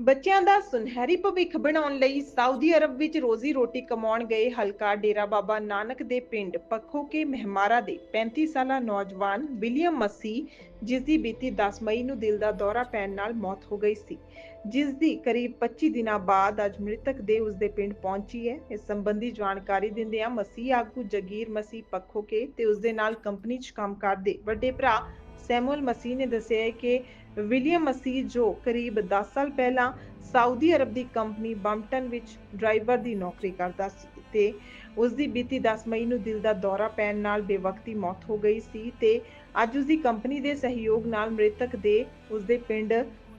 ਬੱਚਿਆਂ ਦਾ ਸੁਨਹਿਰੀ ਭਵਿੱਖ ਬਣਾਉਣ ਲਈ ਸਾਊਦੀ ਅਰਬ ਵਿੱਚ ਰੋਜ਼ੀ ਰੋਟੀ ਕਮਾਉਣ ਗਏ ਹਲਕਾ ਡੇਰਾ ਬਾਬਾ ਨਾਨਕ ਦੇ ਪਿੰਡ ਪੱਖੋ ਕੇ ਮਹਿਮਾਰਾ ਦੇ 35 ਸਾਲਾ ਨੌਜਵਾਨ ਵਿਲੀਅਮ ਮਸੀਹ, ਜਿਸ ਦੀ ਬੀਤੀ 10 ਮਈ ਨੂੰ ਦਿਲ ਦਾ ਦੌਰਾ ਪੈਣ ਨਾਲ ਮੌਤ ਹੋ ਗਈ ਸੀ। ਜਿਸ ਦੀ ਕਰੀਬ 25 ਦਿਨਾਂ ਬਾਅਦ ਅੱਜ ਮ੍ਰਿਤਕ ਦੇ ਉਸ ਦੇ ਪਿੰਡ ਪਹੁੰਚੀ ਹੈ। ਇਸ ਸੰਬੰਧੀ ਜਾਣਕਾਰੀ ਦਿੰਦਿਆਂ ਮਸੀਹ ਆਗੂ ਜਗੀਰ ਮਸੀ ਪੱਖੋ ਕੇ ਤੇ ਉਸ ਦੇ ਨਾਲ ਕੰਪਨੀ 'ਚ ਕੰਮ ਕਰਦੇ ਵੱਡੇ ਭਰਾ ਸੈਮੂਅਲ ਮਸੀ ਨੇ ਦੱਸਿਆ ਹੈ ਕਿ ਵਿਲੀਅਮ ਮਸੀਹ ਜੋ ਕਰੀਬ 10 ਸਾਲ ਪਹਿਲਾਂ ਸਾਊਦੀ ਅਰਬ ਦੀ ਕੰਪਨੀ ਬੰਪਟਨ ਵਿੱਚ ਡਰਾਈਵਰ ਦੀ ਨੌਕਰੀ ਕਰਦਾ ਸੀ ਤੇ ਉਸ ਦੀ ਬੀਤੀ 10 ਮਈ ਨੂੰ ਦਿਲ ਦਾ ਦੌਰਾ ਪੈਣ ਨਾਲ ਬੇਵਕਤੀ ਮੌਤ ਹੋ ਗਈ ਸੀ ਤੇ ਅੱਜ ਉਸ ਦੀ ਕੰਪਨੀ ਦੇ ਸਹਿਯੋਗ ਨਾਲ ਮ੍ਰਿਤਕ ਦੇ ਉਸ ਦੇ ਪਿੰਡ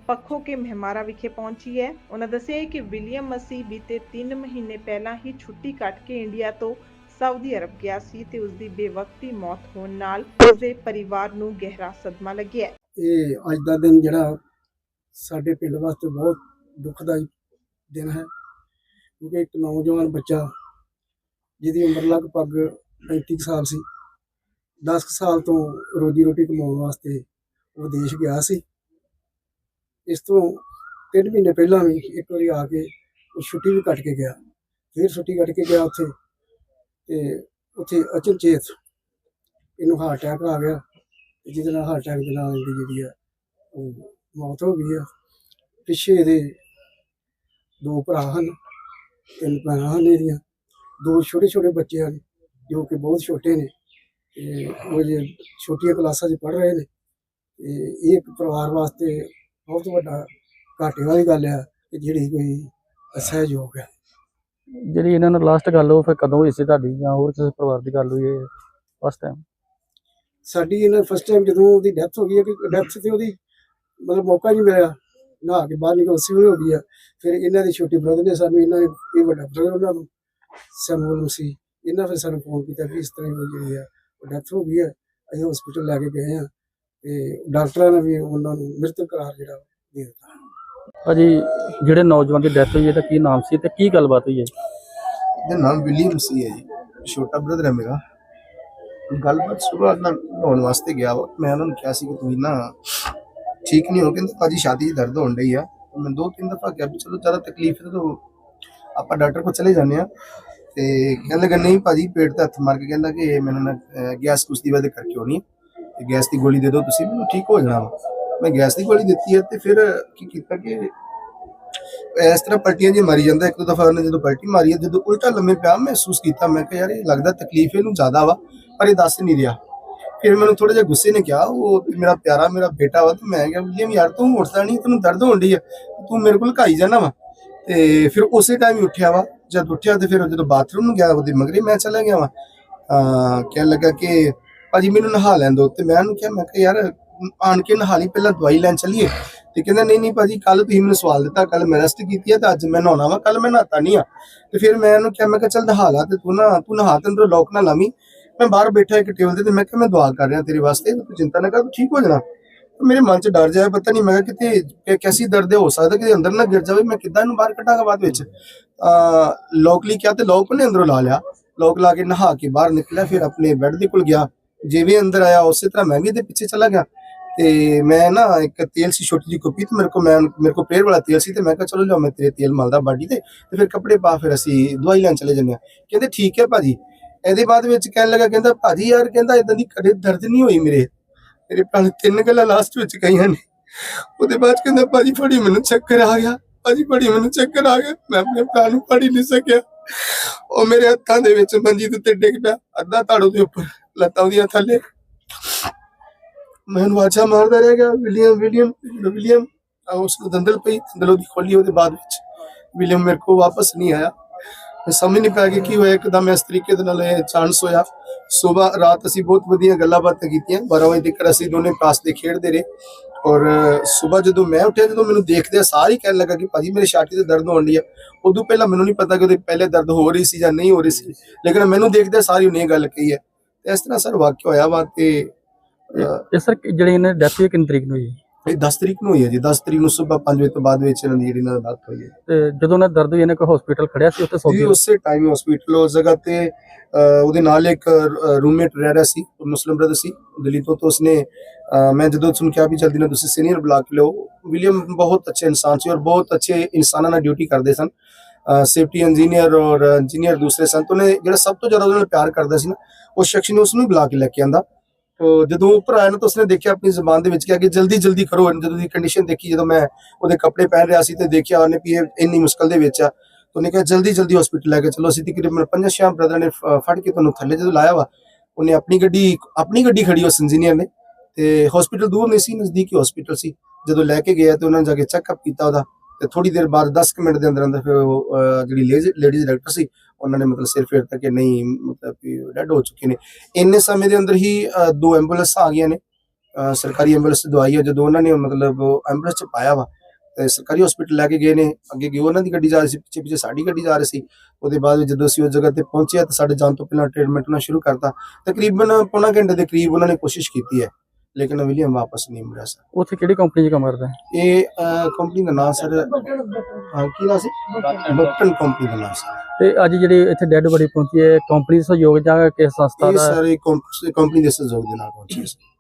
ਪੱਖੋ ਕੇ ਮਹਿਮਾਰਾ ਵਿਖੇ ਪਹੁੰਚੀ ਹੈ। ਉਹਨਾਂ ਦੱਸਿਆ ਹੈ ਕਿ ਵਿਲੀਅਮ ਮਸੀਹ ਬੀਤੇ 3 ਮਹੀਨੇ ਪਹਿਲਾਂ ਹੀ ਛੁੱਟੀ ਕੱਟ ਕੇ ਇੰਡੀਆ ਤੋਂ ਸਾਊਦੀ ਅਰਬ ਗਿਆ ਸੀ ਤੇ ਉਸ ਦੀ ਬੇਵਕਤੀ ਮੌਤ ਹੋਣ ਨਾਲ ਉਸ ਦੇ ਪਰਿਵਾਰ ਨੂੰ ਗਹਿਰਾ ਸਦਮਾ ਲੱਗਿਆ ਇਹ ਅੱਜ ਦਾ ਦਿਨ ਜਿਹੜਾ ਸਾਡੇ ਪਿੰਡ ਵਾਸਤੇ ਬਹੁਤ ਦੁਖਦਾਈ ਦਿਨ ਹੈ, ਕਿਉਂਕਿ ਇੱਕ ਨੌਜਵਾਨ ਬੱਚਾ ਜਿਹਦੀ ਉਮਰ ਲਗਭਗ 35 ਕੁ ਸਾਲ ਸੀ 10 ਕੁ ਸਾਲ ਤੋਂ ਰੋਜੀ ਰੋਟੀ ਕਮਾਉਣ ਵਾਸਤੇ ਉਹ ਦੇਸ਼ ਗਿਆ ਸੀ। ਇਸ ਤੋਂ ਤਿੰਨ ਮਹੀਨੇ ਪਹਿਲਾਂ ਵੀ ਇੱਕ ਵਾਰੀ ਆ ਕੇ ਉਹ ਛੁੱਟੀ ਵੀ ਕੱਟ ਕੇ ਗਿਆ, ਫਿਰ ਛੁੱਟੀ ਕੱਟ ਕੇ ਗਿਆ ਉੱਥੇ ਤੇ ਉੱਥੇ ਅਚਨਚੇਤ ਇਹਨੂੰ ਹਾਰਟ ਅਟੈਕ ਆ ਗਿਆ। ਤੇ ਜਿਹਦੇ ਨਾਲ ਹਾਰਟ ਅਟੈਕ ਦੇ ਨਾਲ ਇਹਦੀ ਜਿਹੜੀ ਆ, ਉਹ ਮੌਤ ਹੋ ਗਈ ਆ। ਪਿੱਛੇ ਇਹਦੇ ਦੋ ਭਰਾ ਹਨ, ਤਿੰਨ ਭੈਣਾਂ ਹਨ ਇਹਦੀਆਂ। ਦੋ ਛੋਟੇ ਛੋਟੇ ਬੱਚੇ ਹਨ, ਜੋ ਕਿ ਬਹੁਤ ਛੋਟੇ ਨੇ। ਤੇ ਉਹ ਜੇ ਛੋਟੀਆਂ ਕਲਾਸਾਂ 'ਚ ਪੜ੍ਹ ਰਹੇ ਨੇ। ਤੇ ਇਹ ਇੱਕ ਪਰਿਵਾਰ ਵਾਸਤੇ ਬਹੁਤ ਵੱਡਾ ਘਾਟੇ ਵਾਲੀ ਗੱਲ ਆ ਕਿ ਜਿਹੜੀ ਕੋਈ ਅਸਹਿਯੋਗ ਹੈ ਜਿਹੜੀ ਇਹਨਾਂ ਨਾਲ ਲਾਸਟ ਗੱਲ ਉਹ ਫਿਰ ਕਦੋਂ ਹੋਈ ਸੀ ਤੁਹਾਡੀ ਜਾਂ ਹੋਰ ਕਿਸੇ ਪਰਿਵਾਰ ਦੀ ਗੱਲ ਹੋਈ ਹੈ? ਫਸਟ ਟਾਈਮ ਸਾਡੀ ਇਹਨਾਂ ਫਸਟ ਟਾਈਮ ਜਦੋਂ ਉਹਦੀ ਡੈਥ ਹੋ ਗਈ ਹੈ ਕਿ ਡੈਥ ਤੇ ਉਹਦੀ ਮਤਲਬ ਮੌਕਾ ਨਹੀਂ ਮਿਲਿਆ। ਨਹਾ ਕੇ ਬਾਹਰ ਨਿਕਲ ਉਸੇ ਵੇਲੇ ਹੋ ਗਈ ਆ। ਫਿਰ ਇਹਨਾਂ ਦੇ ਛੋਟੇ ਬ੍ਰਦਰ ਨੇ ਸਾਨੂੰ ਇਹਨਾਂ ਨੇ ਇਹ ਵੱਡਾ ਬ੍ਰਦਰ ਉਹਨਾਂ ਨੂੰ ਸੈਮੂਅਲ ਸੀ। ਇਹਨਾਂ ਫਿਰ ਸਾਨੂੰ ਫੋਨ ਕੀਤਾ ਕਿ ਇਸ ਤਰ੍ਹਾਂ ਦੀ ਜਿਹੜੀ ਆ ਉਹ ਡੈਥ ਹੋ ਗਈ ਹੈ ਅਸੀਂ ਹਸਪੀਟਲ ਲੈ ਕੇ ਗਏ ਆ ਤੇ ਡਾਕਟਰਾਂ ਨੇ ਵੀ ਉਹਨਾਂ ਨੂੰ ਮ੍ਰਿਤਕ ਕਰਾਰ ਜਿਹੜਾ ਦੇ ਦਿੱਤਾ। ਭਾਜੀ ਜਿਹੜੇ ਨੌਜਵਾਨ ਦੀ ਡੈਥ ਹੋਈ ਹੈ ਤਾਂ ਕੀ ਨਾਮ ਸੀ ਤੇ ਕੀ ਗੱਲਬਾਤ ਹੋਈ ਹੈ? ਇਹਦਾ ਨਾਮ ਵਿਲੀਅਮ ਸੀ ਹੈ ਜੀ। ਛੋਟਾ ਬ੍ਰਦਰ ਹੈ ਮੇਰਾ। ਗੱਲਬਾਤ ਸੁਬਾਹ ਨਾ ਨਹਾਉਣ ਵਾਸਤੇ ਗਿਆ ਵਾ। ਮੈਂ ਉਹਨਾਂ ਨੂੰ ਕਿਹਾ ਸੀ ਕਿ ਤੁਸੀਂ ਨਾ ਠੀਕ ਨਹੀਂ ਹੋ ਕਹਿੰਦੇ ਭਾਜੀ ਛਾਤੀ 'ਚ ਦਰਦ ਹੋਣ ਡਈ ਆ। ਮੈਂ ਦੋ ਤਿੰਨ ਦਫਾ ਕਿਹਾ ਵੀ ਚਲੋ ਜ਼ਿਆਦਾ ਤਕਲੀਫ ਹੈ ਤਾਂ ਆਪਾਂ ਡਾਕਟਰ ਕੋਲ ਚਲੇ ਜਾਂਦੇ ਆ ਤੇ ਕਹਿੰਦੇ ਲੱਗਾ ਨਹੀਂ ਭਾਜੀ ਪੇਟ ਤੇ ਹੱਥ ਮਾਰ ਕੇ ਕਹਿੰਦਾ ਕਿ ਮੈਨੂੰ ਨਾ ਗੈਸ ਕੁਛ ਦੀ ਵਜ੍ਹਾ ਕਰਕੇ ਹੋਣੀ ਤੇ ਗੈਸ ਦੀ ਗੋਲੀ ਦੇ ਦਿਓ ਤੁਸੀਂ, ਮੈਨੂੰ ਠੀਕ ਹੋ ਜਾਣਾ ਵਾ। ਮੈਂ ਗੈਸ ਦੀ ਗੋਲੀ ਦਿੱਤੀ ਹੈ ਤੇ ਫਿਰ ਕੀ ਕੀਤਾ ਕਿ ਇਸ ਤਰ੍ਹਾਂ ਪਲਟੀਆਂ ਜੀ ਮਾਰੀ ਜਾਂਦਾ, ਇੱਕ ਦੋ ਦਫਾ ਉਹਨੇ ਜਦੋਂ ਪਲਟੀ ਮਾਰੀ ਜਦੋਂ ਉਲਟਾ ਲੰਮੇ ਪਿਆ ਮਹਿਸੂਸ ਕੀਤਾ, ਮੈਂ ਕਿਹਾ ਯਾਰ ਇਹ ਲੱਗਦਾ ਤਕਲੀਫ ਇਹਨੂੰ ਜ਼ਿਆਦਾ ਵਾ, ਪਰ ਇਹ ਦੱਸ ਨਹੀਂ ਰਿਹਾ। ਫਿਰ ਮੈਨੂੰ ਥੋੜਾ ਜਿਹਾ ਗੁੱਸੇ ਨੇ ਕਿਹਾ, ਉਹ ਮੇਰਾ ਪਿਆਰਾ ਮੇਰਾ ਬੇਟਾ ਵਾ, ਤੇ ਮੈਂ ਕਿਹਾ ਵਿਲੀਅਮ ਯਾਰ ਤੂੰ ਉੱਠਦਾ ਨਹੀਂ, ਤੈਨੂੰ ਦਰਦ ਹੋਣ ਡਈ ਆ, ਤੂੰ ਮੇਰੇ ਕੋਲ ਘਾਈ ਜਾਣਾ ਵਾ। ਤੇ ਫਿਰ ਉਸੇ ਟਾਈਮ ਹੀ ਉੱਠਿਆ ਵਾ, ਜਦ ਉੱਠਿਆ ਤੇ ਫਿਰ ਜਦੋਂ ਬਾਥਰੂਮ ਨੂੰ ਗਿਆ ਉਹਦੇ ਮਗਰੇ, ਮੈਂ ਚਲਾ ਗਿਆ ਵਾ। ਆ ਕਹਿਣ ਲੱਗਾ ਕਿ, ਭਾਜੀ, ਮੈਨੂੰ ਨਹਾ ਲੈਣ ਦਿਓ। ਤੇ ਮੈਂ ਉਹਨੂੰ ਕਿਹਾ, ਮੈਂ ਕਿਹਾ, ਯਾਰ, ਆਣ ਕੇ ਨਹਾ ਲਈ, ਪਹਿਲਾਂ ਦਵਾਈ ਲੈਣ ਚੱਲੀਏ। ਤੇ ਕਹਿੰਦਾ, ਨਹੀਂ ਨਹੀਂ ਭਾਜੀ ਕੱਲ ਤੁਸੀਂ ਮੈਨੂੰ ਸਵਾਲ ਦਿੱਤਾ ਕੱਲ ਮੈਂ ਰੈਸਟ ਕੀਤੀ ਹੈ ਤੇ ਅੱਜ ਮੈਂ ਨਹਾਉਣਾ ਵਾ ਕੱਲ ਮੈਂ ਨਹਾਤਾ ਨਹੀਂ ਆ। ਤੇ ਫਿਰ ਮੈਂ ਉਹਨੂੰ ਕਿਹਾ, ਮੈਂ ਕਿਹਾ, ਚੱਲ ਨਹਾ ਲਾ ਤੇ ਤੂੰ ਨਾ, ਤੂੰ ਨਹਾ ਤੇ ਲੋਕ ਨਾ ਲਾਵੀਂ। ਮੈਂ ਬਾਹਰ ਬੈਠਾ ਇੱਕ ਟੇਬਲ ਤੇ ਤੇ ਮੈਂ ਕਿਹਾ, ਮੈਂ ਦੁਆ ਕਰ ਰਿਹਾ ਤੇਰੇ ਵਾਸਤੇ, ਤੂੰ ਚਿੰਤਾ ਨਾ ਕਰ, ਤੂੰ ਠੀਕ ਹੋ ਜਾਣਾ। ਮੇਰੇ ਮਨ 'ਚ ਡਰ ਜਾਇਆ ਪਤਾ ਨਹੀਂ, ਮੈਂ ਕਿਹਾ, ਕਿਤੇ ਕੈਸੀ ਦਰਦ ਹੋ ਸਕਦਾ ਕਿ ਅੰਦਰ ਨਾ ਗਿਰ ਜਾਵੇ, ਮੈਂ ਕਿੱਦਾਂ ਇਹਨੂੰ ਬਾਹਰ ਕੱਢਾਂਗਾ ਬਾਅਦ ਵਿੱਚ? ਆ ਲੋਕ ਲਈ ਕਿਹਾ ਤੇ ਲੋਕ ਨੇ ਅੰਦਰੋਂ ਲਾ ਲਿਆ। ਲੋਕ ਲਾ ਕੇ ਨਹਾ ਕੇ ਬਾਹਰ ਨਿਕਲਿਆ, ਫਿਰ ਆਪਣੇ ਬੈੱਡ ਦੇ ਕੋਲ ਗਿਆ। ਜਿਵੇਂ ਅੰਦਰ ਆਇਆ, ਉਸੇ ਤਰ੍ਹਾਂ ਮੈਂ ਵੀ ਇਹਦੇ ਪਿੱਛੇ ਚਲਾ ਗਿਆ। ਤੇ ਮੈਂ ਨਾ ਇੱਕ ਤੇਲ ਸੀ, ਛੋਟੀ ਜਿਹੀ ਕੁੱਪੀ ਤੇ ਮੇਰੇ ਕੋ ਮੈਂ, ਮੇਰੇ ਕੋ ਪੇਰ ਵਾਲਾ ਤੇਲ ਸੀ ਤੇ ਮੈਂ ਕਿਹਾ ਚਲੋ ਲਿਓ ਮੈਂ ਤੇਰੇ ਤੇਲ ਮਲਦਾ ਬਾਡੀ ਤੇ ਤੇ ਫਿਰ ਕੱਪੜੇ ਪਾ ਫਿਰ ਅਸੀਂ ਦਵਾਈ ਲੈਣ ਚਲੇ ਜੰਨੇ ਕਹਿੰਦੇ ਠੀਕ ਹੈ ਭਾਜੀ। ਇਹਦੇ ਬਾਅਦ ਵਿੱਚ ਕਹਿਣ ਲੱਗਾ, ਕਹਿੰਦਾ ਭਾਜੀ ਯਾਰ ਕਹਿੰਦਾ ਇਦਾਂ ਦੀ ਕਦੇ ਦਰਦ ਨਹੀਂ ਹੋਈ ਮੇਰੇ। ਮੇਰੇ ਭਰਾ ਤਿੰਨ ਗੱਲਾਂ ਲਾਸਟ ਵਿੱਚ ਕਹੀਆਂ ਨੇ। ਉਹਦੇ ਬਾਅਦ 'ਚ ਕਹਿੰਦਾ, ਭਾਜੀ, ਫੜੀ ਮੈਨੂੰ ਚੱਕਰ ਆ ਗਿਆ। ਭਾਜੀ, ਫੜੀ ਮੈਨੂੰ ਚੱਕਰ ਆ ਗਿਆ। ਮੈਂ ਆਪਣੇ ਭਰਾ ਨੂੰ ਫੜੀ ਨਹੀਂ ਸਕਿਆ। ਉਹ ਮੇਰੇ ਹੱਥਾਂ ਦੇ ਵਿੱਚ ਮੰਜੀ ਤੇ ਡਿੱਗ ਪਿਆ, ਅੱਧਾ ਤਾੜੂ ਦੇ ਉੱਪਰ, ਲੱਤਾਂ ਉਹਦੀਆਂ ਥੱਲੇ। ਮੈਂ ਉਹਨੂੰ ਮਾਰਦਾ ਰਹਿ ਗਿਆ, ਵਿਲੀਅਮ ਵਿਲੀਅਮ ਵਿਲੀਅਮ। ਉਸ ਨੂੰ ਦੰਦਲ ਪਈ, ਦੰਦਲ ਉਹਦੀ ਖੋਲੀ ਉਹਦੇ ਬਾਅਦ ਵਿੱਚ। ਵਿਲੀਅਮ ਮੇਰੇ ਕੋਲ ਵਾਪਸ ਨਹੀਂ ਆਇਆ। ਮੈਂ ਸਮਝ ਨਹੀਂ ਪਾਇਆ ਕਿ ਕੀ ਹੋਇਆ, ਇੱਕਦਮ ਇਸ ਤਰੀਕੇ ਦੇ ਨਾਲ ਇਹ ਚਾਂਸ ਹੋਇਆ। ਸਵੇਰ, ਰਾਤ ਅਸੀਂ ਬਹੁਤ ਵਧੀਆ ਗੱਲਾਂ ਬਾਤਾਂ ਕੀਤੀਆਂ। 12 ਵਜੇ ਤੱਕ ਅਸੀਂ ਦੋਨੇ ਪਾਸ ਦੇ ਖੇਡਦੇ ਰਹੇ। ਔਰ, ਸਵੇਰ ਜਦੋਂ ਮੈਂ ਉੱਠਿਆ, ਜਦੋਂ ਮੈਨੂੰ ਦੇਖਦੇ ਸਾਰੀ ਕਹਿਣ ਲੱਗਾ ਕਿ ਭਾਜੀ ਮੇਰੇ ਛਾਤੀ ਤੇ ਦਰਦ ਹੋਣ ਡਈ ਆ। ਉਦੋਂ ਪਹਿਲਾਂ ਮੈਨੂੰ ਨਹੀਂ ਪਤਾ ਕਿ ਉਹਦੇ ਪਹਿਲੇ ਦਰਦ ਹੋ ਰਹੀ ਸੀ ਜਾਂ ਨਹੀਂ ਹੋ ਰਹੀ ਸੀ। ਲੇਕਿਨ ਮੈਨੂੰ ਦੇਖਦੇ ਸਾਰੀ ਉਹਨੇ ਇਹ ਗੱਲ ਕਹੀ ਹੈ। ਤੇ ਇਸ ਤਰ੍ਹਾਂ ਸਰ ਵਾਕਿਆ ਹੋਇਆ ਵਾ ਤੇ ਇਹ ਸਰ ਜਿਹੜੀ ਇਹਨੇ ਡੈਥ ਹੋਈ ਕਿੰਨੀ ਤਰੀਕ ਨੂੰ ਹੋਈ? ਇਹ 10 ਤਰੀਕ ਨੂੰ ਹੋਈ ਹੈ ਜੀ 10 ਤਰੀਕ ਨੂੰ ਸਵੇਰ 5 ਵਜੇ ਤੋਂ ਬਾਅਦ ਵਿੱਚ ਇਹਨਾਂ ਦੀ ਜਿਹੜੀ ਇਹਨਾਂ ਦਾ ਡੈਥ ਹੋਈ ਹੈ ਤੇ ਜਦੋਂ ਉਹਨਾਂ ਦਰਦ ਹੋਈ ਇਹਨੇ ਕੋਈ ਹਸਪੀਟਲ ਖੜਿਆ ਸੀ ਉੱਥੇ ਜੀ ਸੌਦੀ ਉਸੇ ਟਾਈਮ ਹਸਪੀਟਲ ਉਸ ਜਗ੍ਹਾ ਤੇ ਉਹਦੇ ਨਾਲ ਇੱਕ ਰੂਮਮੇਟ ਰਹਿ ਰਿਹਾ ਸੀ ਉਹ ਮੁਸਲਿਮ ਬ੍ਰਦਰ ਸੀ। ਦਿੱਲੀ ਤੋਂ ਤਾਂ ਉਸਨੇ ਮੈਂ ਜਦੋਂ ਸੁਣ ਕੇ ਆ ਵੀ ਜਲਦੀ ਨਾਲ ਤੁਸੀਂ ਸੀਨੀਅਰ ਬੁਲਾ ਕੇ ਲਿਓ ਵਿਲੀਅਮ ਬਹੁਤ ਅੱਛੇ ਇਨਸਾਨ ਸੀ ਔਰ ਬਹੁਤ ਅੱਛੇ ਇਨਸਾਨਾਂ ਨਾਲ ਡਿਊਟੀ ਕਰਦੇ ਸਨ। ਸੇਫਟੀ ਇੰਜੀਨੀਅਰ ਔਰ ਇੰਜੀਨੀਅਰ ਦੂਸਰੇ ਸਨ ਤੋਂ ਨੇ ਜਿਹੜਾ ਸਭ ਤੋਂ ਜ਼ਿਆਦਾ ਉਹਦੇ ਨਾਲ ਪਿਆਰ ਕਰਦਾ ਸੀ ਨਾ ਉਹ ਸ਼ਖਸ ਨੇ ਉਸ ਨੂੰ ਹੀ ਬੁਲਾ ਕੇ ਲੈ ਕੇ ਆਂਦਾ। ਜਦੋਂ ਉੱਪਰ ਆਇਆ ਤਾਂ ਉਸਨੇ ਦੇਖਿਆ ਆਪਣੀ ਜ਼ੁਬਾਨ ਦੇ ਵਿੱਚ ਕਿਹਾ ਕਿ ਜਲਦੀ ਜਲਦੀ ਕਰੋ ਜਦੋਂ ਦੀ ਕੰਡੀਸ਼ਨ ਦੇਖੀ, ਜਦੋਂ ਮੈਂ ਉਹਦੇ ਕੱਪੜੇ ਪਹਿਨ ਰਿਹਾ ਸੀ ਤੇ ਦੇਖਿਆ ਉਹਨੇ ਵੀ ਇਹ ਇੰਨੀ ਮੁਸ਼ਕਲ ਦੇ ਵਿੱਚ ਆ। ਉਹਨੇ ਕਿਹਾ, ਜਲਦੀ ਜਲਦੀ ਹਸਪੀਟਲ ਲੈ ਕੇ ਚਲੋ। ਅਸੀਂ ਤਕਰੀਬਨ ਪੰਜਾਂ ਛੇ ਬ੍ਰਦਰ ਨੇ ਫੜ ਕੇ ਤੁਹਾਨੂੰ ਥੱਲੇ ਜਦੋਂ ਲਾਇਆ ਵਾ, ਉਹਨੇ ਆਪਣੀ ਗੱਡੀ ਆਪਣੀ ਗੱਡੀ ਖੜੀ ਉਸ ਇੰਜੀਨੀਅਰ ਨੇ ਤੇ ਹਸਪੀਟਲ ਦੂਰ ਨਹੀਂ ਸੀ, ਨਜ਼ਦੀਕੀ ਹਸਪੀਟਲ ਸੀ। ਜਦੋਂ ਲੈ ਕੇ ਗਿਆ ਤੇ ਉਹਨਾਂ ਨੇ ਜਾ ਕੇ ਚੈੱਕਅਪ ਕੀਤਾ ਉਹਦਾ ਤੇ ਥੋੜੀ ਦੇਰ ਬਾਅਦ 10 ਮਿੰਟ ਦੇ ਅੰਦਰ ਅੰਦਰ ਫਿਰ ਉਹ ਜਿਹੜੀ ਲੇਡੀਜ਼ ਡਾਕਟਰ ਸੀ ਉਹਨਾਂ ਨੇ ਮਤਲਬ ਸਿਰ ਫੇਰਤਾ ਕਿ ਨਹੀਂ ਮਤਲਬ ਕਿ ਡੈਡ ਹੋ ਚੁੱਕੇ ਨੇ। ਇੰਨੇ ਸਮੇਂ ਦੇ ਅੰਦਰ ਹੀ ਦੋ ਐਂਬੂਲੈਂਸ ਆ ਗਈਆਂ ਨੇ। ਸਰਕਾਰੀ ਐਂਬੂਲੈਂਸ ਦਵਾਈ ਹੈ ਜਦੋਂ ਉਹਨਾਂ ਨੇ ਮਤਲਬ ਐਂਬੂਲੈਂਸ ਚ ਪਾਇਆ ਵਾ ਤੇ ਸਰਕਾਰੀ ਹਸਪੀਟਲ ਲੈ ਕੇ ਗਏ ਨੇ। ਅੱਗੇ ਗਏ ਉਹਨਾਂ ਦੀ ਗੱਡੀ ਜਾ ਰਹੀ ਸੀ ਪਿੱਛੇ ਪਿੱਛੇ ਸਾਡੀ ਗੱਡੀ ਜਾ ਰਹੀ ਸੀ। ਉਹਦੇ ਬਾਅਦ ਵਿੱਚ ਜਦੋਂ ਅਸੀਂ ਉਸ ਜਗ੍ਹਾ ਤੇ ਪਹੁੰਚੇ ਤਾਂ ਸਾਡੇ ਜਾਣ ਤੋਂ ਪਹਿਲਾਂ ਟ੍ਰੀਟਮੈਂਟ ਉਹਨਾਂ ਸ਼ੁਰੂ ਕਰਤਾ। ਤਕਰੀਬਨ ਪੌਣਾ ਘੰਟੇ ਦੇ ਕਰੀਬ ਉਹਨਾਂ ਨੇ ਕੋਸ਼ਿਸ਼ ਕੀਤੀ ਹੈ ਲੇਕਿਨ ਵਿਲੀਅਮ ਵਾਪਸ ਨਹੀਂ ਮੁੜਿਆ ਸਰ। ਉੱਥੇ ਕਿਹੜੀ ਕੰਪਨੀ 'ਚ ਕੰਮ ਕਰਦਾ ਹੈ? ਇਹ ਕੰਪਨੀ ਦਾ ਨਾਮ ਸਰ ਹਾਂ, ਕੀ ਨਾਮ ਸੀ? ਬਟਨ ਕੰਪਨੀ ਦਾ ਨਾਮ ਸੀ ਤੇ ਅੱਜ ਜਿਹੜੀ ਇੱਥੇ ਡੈੱਡ ਬੜੀ ਪਹੁੰਚੀ ਹੈ ਕੰਪਨੀ ਦਾ ਸਹਿਯੋਗ ਜਾਂ ਕਿਸ ਸੰਸਥਾ ਇਹ ਦਾ ਸਾਰੇ ਕੰਪਨੀ ਦੇ ਸਹਿਯੋਗ ਦੇ ਨਾਲ ਪਹੁੰਚੇ ਸੀ